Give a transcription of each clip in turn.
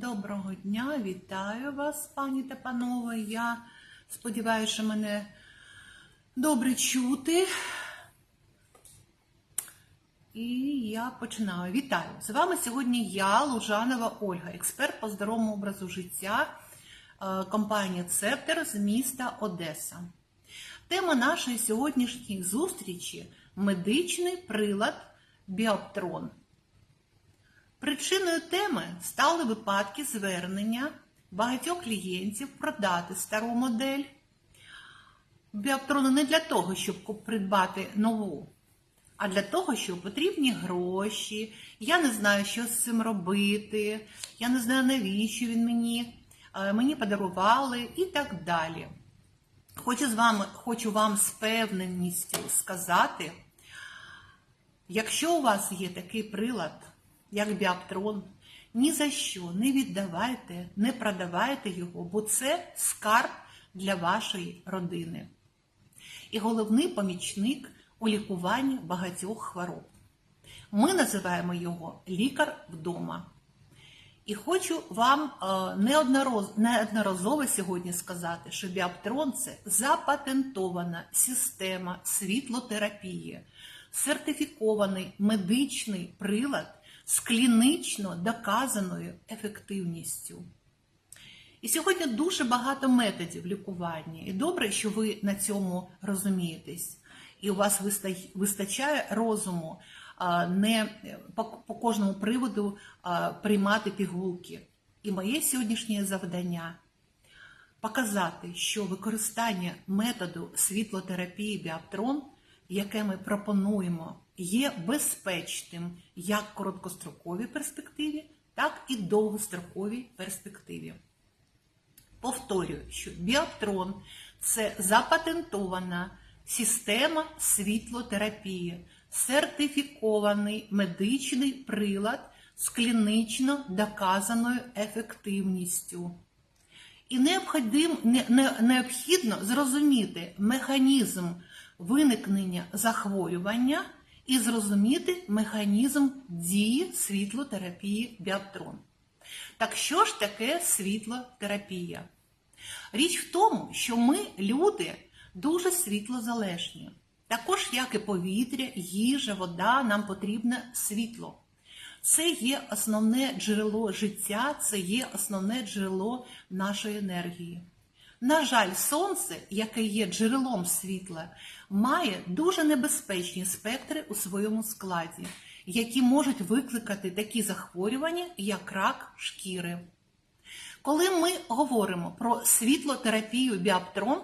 Доброго дня, вітаю вас, пані та панове. Я сподіваюся, що мене добре чути. І я починаю. Вітаю! З вами сьогодні я, Лужанова Ольга, експерт по здоровому образу життя е, компанії Цептер з міста Одеса. Тема нашої сьогоднішньої зустрічі медичний прилад Біоптрон. Причиною теми стали випадки звернення багатьох клієнтів продати стару модель біоптрону не для того, щоб придбати нову, а для того, що потрібні гроші. Я не знаю, що з цим робити, я не знаю, навіщо він мені, е, мені подарували і так далі. Хочу, з вами, хочу вам з певненістю сказати, Якщо у вас є такий прилад, як біоптрон, ні за що не віддавайте, не продавайте його, бо це скарб для вашої родини. І головний помічник у лікуванні багатьох хвороб. Ми називаємо його лікар вдома. І хочу вам е, неодноразово сьогодні сказати, що біоптрон це запатентована система світлотерапії, сертифікований медичний прилад з клінічно доказаною ефективністю. І сьогодні дуже багато методів лікування. І добре, що ви на цьому розумієтесь. І у вас вистачає розуму не е, по, кожному приводу приймати пігулки. І моє сьогоднішнє завдання показати, що використання методу світлотерапії Біоптрон, яке ми пропонуємо, є безпечним як в короткостроковій перспективі, так і довгостроковій перспективі. Повторюю, що біоптрон це запатентована система світлотерапії, сертифікований медичний прилад з клінічно доказаною ефективністю. І необхідно, не- не- необхідно зрозуміти механізм виникнення захворювання і зрозуміти механізм дії світлотерапії біоптрон. Так що ж таке світлотерапія? Річ в тому, що ми, люди, дуже світлозалежні. Також, як і повітря, їжа, вода, нам потрібне світло. Це є основне джерело життя, це є основне джерело нашої енергії. На жаль, сонце, яке є джерелом світла, має дуже небезпечні спектри у своєму складі, які можуть викликати такі захворювання, як рак шкіри. Коли ми говоримо про світлотерапію біоптрон,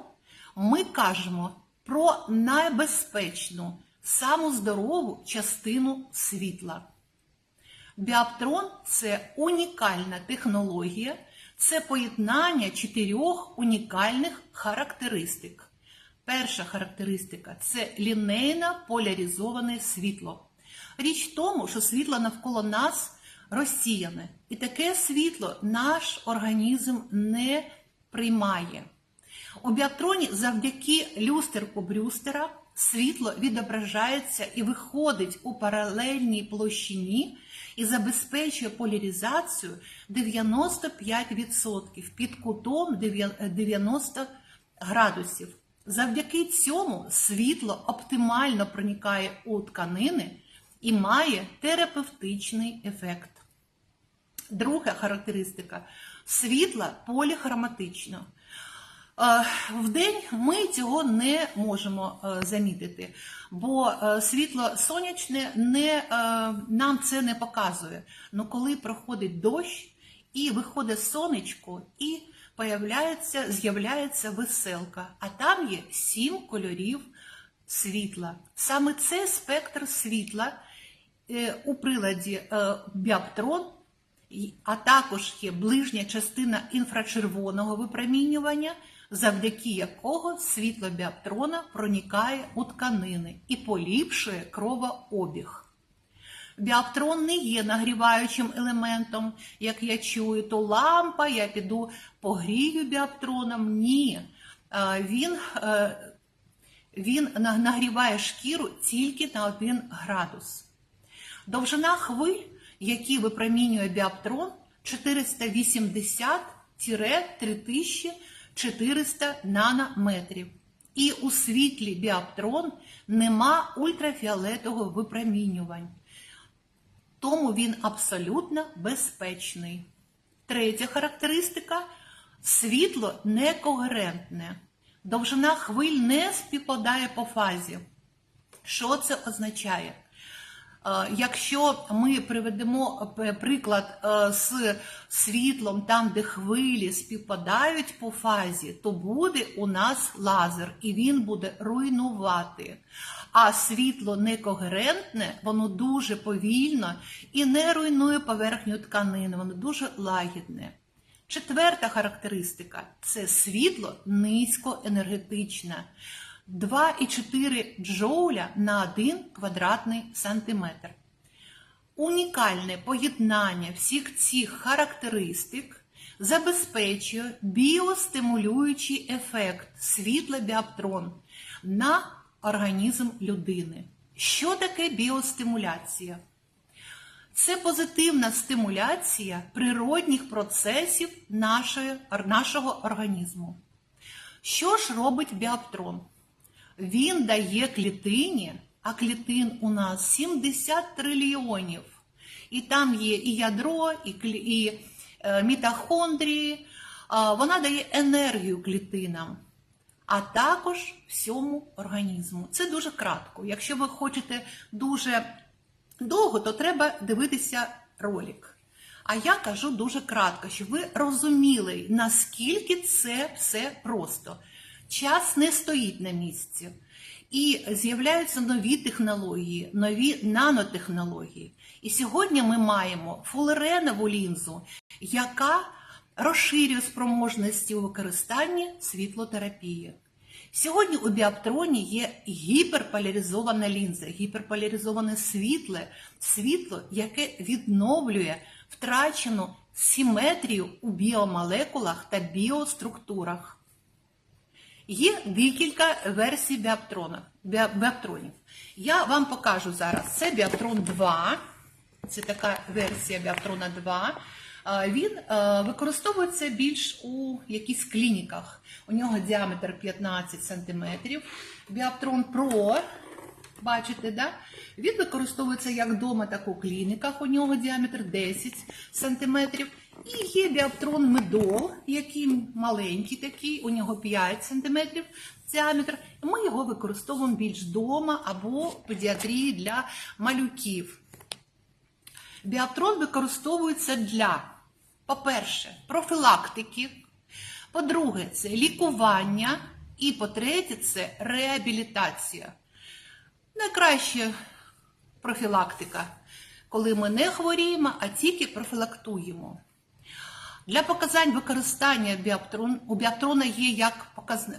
ми кажемо про найбезпечну, саму здорову частину світла. Біоптрон це унікальна технологія, це поєднання чотирьох унікальних характеристик. Перша характеристика це лінейно поляризоване світло. Річ в тому, що світло навколо нас розсіяне, і таке світло наш організм не приймає. У біоптроні завдяки люстерку Брюстера світло відображається і виходить у паралельній площині і забезпечує поляризацію 95% під кутом 90 градусів. Завдяки цьому світло оптимально проникає у тканини і має терапевтичний ефект. Друга характеристика світла поліхроматично. Е, Вдень ми цього не можемо е, замітити, бо е, світло сонячне не, нам це не показує. Но коли проходить дощ і виходить сонечко, і появляється, з'являється веселка, а там є сім кольорів світла. Саме це спектр світла у приладі Біоптрон і- а також є ближня частина інфрачервоного випромінювання, завдяки якого світло біаптрона проникає у тканини і поліпшує кровообіг. Біаптрон не є нагріваючим елементом. Як я чую, то лампа, я піду погрію біаптроном. Ні. Е, він е, він нагріває шкіру тільки на 1 градус. Довжина хвиль, які випромінює біаптрон, 480 3000 400 нанометрів. І у світлі біаптрон нема ультрафіолетового випромінювань. Тому він абсолютно безпечний. Третя характеристика світло некогерентне. Довжина хвиль не співпадає по фазі. Що це означає? Е, Якщо ми приведемо е, приклад е, з світлом, там, де хвилі співпадають по фазі, то буде у нас лазер, і він буде руйнувати. А світло некогерентне, воно дуже повільно і не руйнує поверхню тканини, воно дуже лагідне. Четверта характеристика це світло низькоенергетичне. 2,4 джоуля на 1 квадратний сантиметр. Унікальне поєднання всіх цих характеристик забезпечує біостимулюючий ефект світла біоптрон на організм людини. Що таке біостимуляція? Це позитивна стимуляція природних процесів нашого організму. Що ж робить біоптрон? Він дає клітині, а клітин у нас 70 трильйонів. І там є і ядро, і, клі- і е, мітохондрії. Вона дає енергію клітинам, а також всьому організму. Це дуже кратко. Якщо ви хочете дуже довго, то треба дивитися ролик. А я кажу дуже кратко, щоб ви розуміли, наскільки це все просто. Час не стоїть на місці. І з'являються нові технології, нові нанотехнології. І сьогодні ми маємо фулеренову лінзу, яка розширює спроможності у використанні світлотерапії. Сьогодні у біоптроні є гіперполяризована лінза, гіперполяризоване світле, світло, яке відновлює втрачену симетрію у біомолекулах та біоструктурах. Є декілька версій біаптронів. біаптронів. Я вам покажу зараз. Це біаптрон 2. Це така версія біаптрона 2. Він використовується більш у якихось клініках. У нього діаметр 15 см. Біаптрон Pro, бачите, да? Він використовується як вдома, так у клініках. У нього діаметр 10 см. І є біоптрон Медол, який маленький такий, у нього 5 см діаметр. Ми його використовуємо більш вдома або в педіатрії для малюків. Біоптрон використовується для, по-перше, профілактики, по-друге, це лікування, і по-третє, це реабілітація. Найкраща профілактика, коли ми не хворіємо, а тільки профілактуємо. Для показань використання біоптрон, у біоптрона є як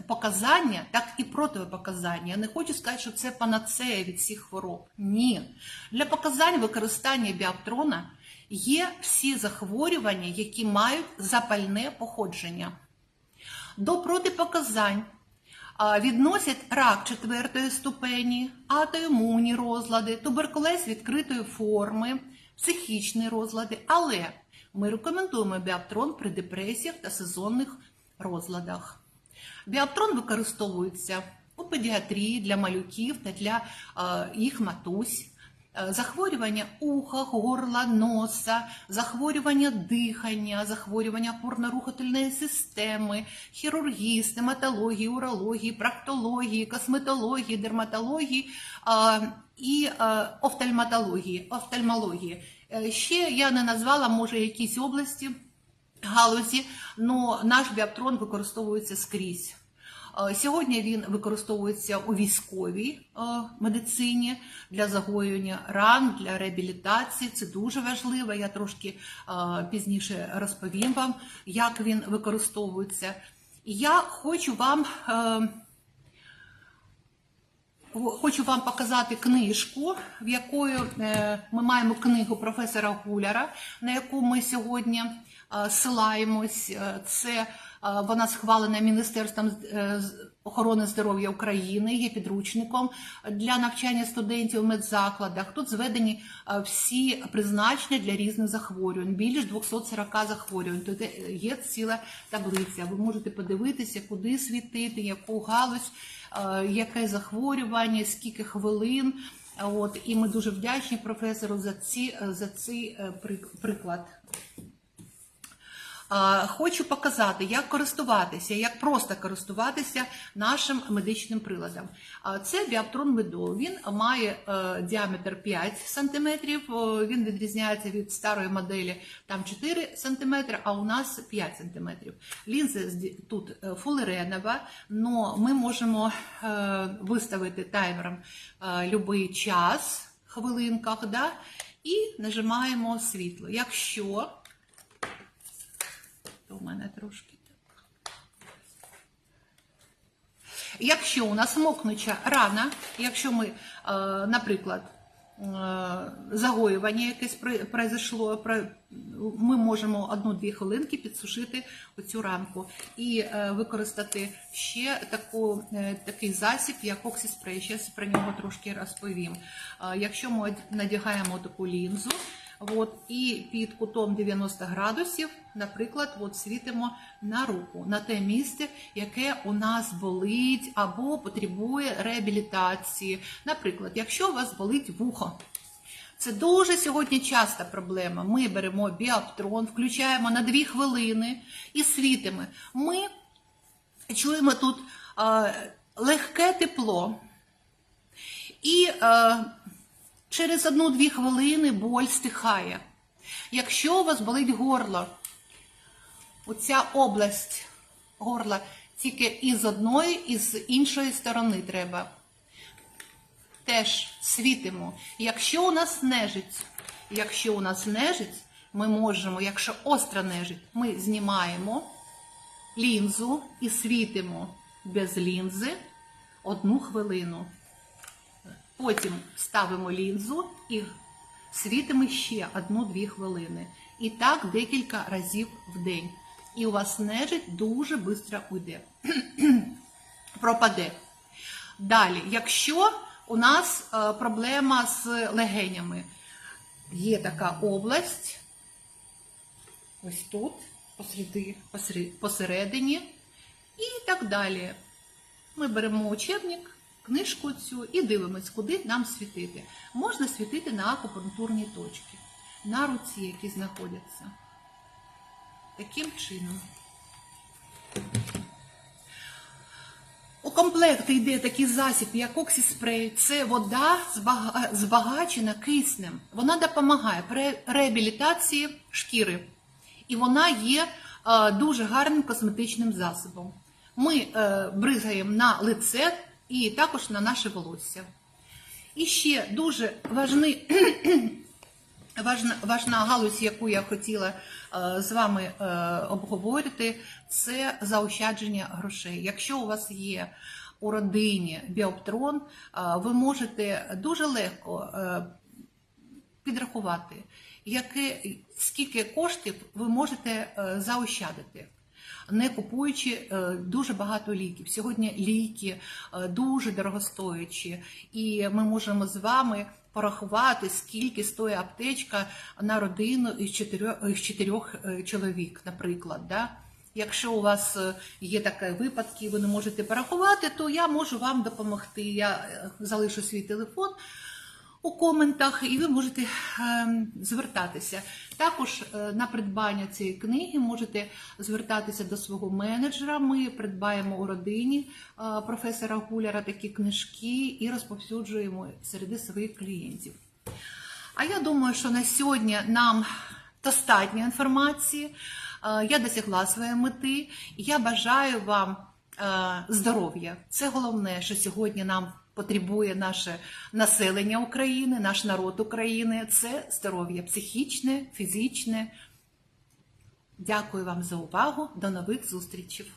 показання, так і протипоказання. Я не хочу сказати, що це панацея від всіх хвороб. Ні. Для показань використання біоптрона є всі захворювання, які мають запальне походження. До протипоказань відносять рак четвертої ступені, атоімунні розлади, туберкулез відкритої форми, психічні розлади. Але ми рекомендуємо біоптрон при депресіях та сезонних розладах. Біоптрон використовується у педіатрії для малюків та для їх матусь. Е, Захворювання уха, горла, носа, захворювання дихання, захворювання опорно-рухательної системи, хірургії, стоматології, урології, проктології, косметології, дерматології і офтальматології, офтальмології. Е, Ще я не назвала, може, якісь області галузі, але наш біоптрон використовується скрізь. Е, Сьогодні він використовується у військовій е, медицині для загоювання ран, для реабілітації. Це дуже важливо. Я трошки е, пізніше розповім вам, як він використовується. Я хочу вам. Хочу вам показати книжку, в якої ми маємо книгу професора Гуляра, на яку ми сьогодні силаємось. Це вона схвалена Міністерством е, охорони здоров'я України, є підручником для навчання студентів у медзакладах. Тут зведені е, всі призначення для різних захворювань, більш 240 захворювань. Тут е, є ціла таблиця. Ви можете подивитися, куди світити, яку галузь, е, яке захворювання, скільки хвилин. От і ми дуже вдячні професору за ці за цей е, приклад. Хочу показати, як користуватися, як просто користуватися нашим медичним приладом. Це біоптрон Медол. Він має е, діаметр 5 см, він відрізняється від старої моделі там 4 см, а у нас 5 см. Лінза тут е, фулеренова, але ми можемо е, виставити таймером любий час, хвилинках, да? і нажимаємо світло. Якщо у мене трошки так. Якщо у нас мокнуча рана, якщо ми, е, наприклад, е, загоювання якесь произошло, ми можемо одну-дві хвилинки підсушити оцю ранку і е, використати ще таку, такий засіб, як оксіспрей. Зараз про нього трошки розповім. Якщо ми надягаємо таку лінзу, От, і під кутом 90 градусів, наприклад, от світимо на руку, на те місце, яке у нас болить або потребує реабілітації. Наприклад, якщо у вас болить вухо, це дуже сьогодні часта проблема. Ми беремо біоптрон, включаємо на 2 хвилини і світимо. Ми чуємо тут легке тепло. І е, через одну-дві хвилини боль стихає. Якщо у вас болить горло, оця область горла тільки із одної, і з іншої сторони треба. Теж світимо. Якщо у нас нежить, якщо у нас нежить, ми можемо, якщо остра нежить, ми знімаємо лінзу і світимо без лінзи одну хвилину. Потім ставимо лінзу і світимо ще одну-дві хвилини. І так декілька разів в день. І у вас нежить дуже швидко уйде. Пропаде. Далі, якщо у нас е, проблема з легенями, є така область, ось тут, посередині, посередині, і так далі. Ми беремо учебник, книжку цю і дивимось, куди нам світити. Можна світити на акупунктурні точки, на руці, які знаходяться. Таким чином. У комплекті йде такий засіб, як оксіспрей. Це вода збагачена киснем. Вона допомагає при реабілітації шкіри. І вона є е, дуже гарним косметичним засобом. Ми е, бризгаємо на лице і також на наше волосся. І ще дуже важний, важна, важна галузь, яку я хотіла е, з вами е, обговорити, це заощадження грошей. Якщо у вас є у родині біоптрон, е, ви можете дуже легко підрахувати, яке, скільки коштів ви можете заощадити. Не купуючи е, дуже багато ліків. Сьогодні ліки е, дуже дорогостоячі, і ми можемо з вами порахувати, скільки стоїть аптечка на родину із чотирьох, чотирьох е, чоловік, наприклад. Да? Якщо у вас є такі випадки, ви не можете порахувати, то я можу вам допомогти. Я залишу свій телефон у коментах, і ви можете е, звертатися. Також е, на придбання цієї книги можете звертатися до свого менеджера. Ми придбаємо у родині е, професора Гуляра такі книжки і розповсюджуємо серед своїх клієнтів. А я думаю, що на сьогодні нам достатньо інформації. Е, Я досягла своєї мети. І Я бажаю вам здоров'я. Це головне, що сьогодні нам потребує наше населення України, наш народ України. Це здоров'я психічне, фізичне. Дякую вам за увагу. До нових зустрічей.